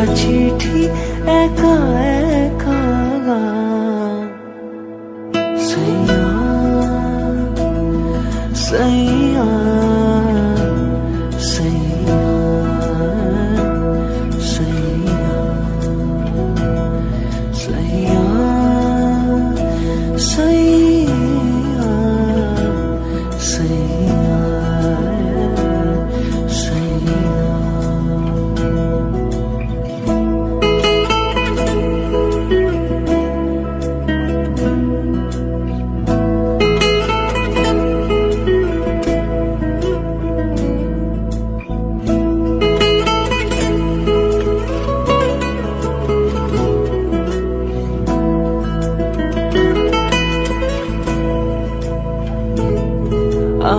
লেখা চিঠি একা একা সৈয়া সৈয়া সৈয়া সৈয়া সৈয়া সৈয়া সৈয়া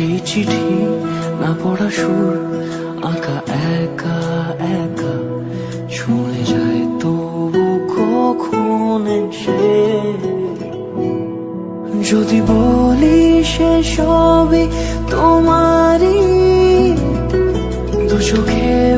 সেই চিঠি না পড়া সুর, আঁকা একা একা। ছুঁয়ে যায় তবু কখন সে যদি বলি সে সবই তোমারই, দু চোখে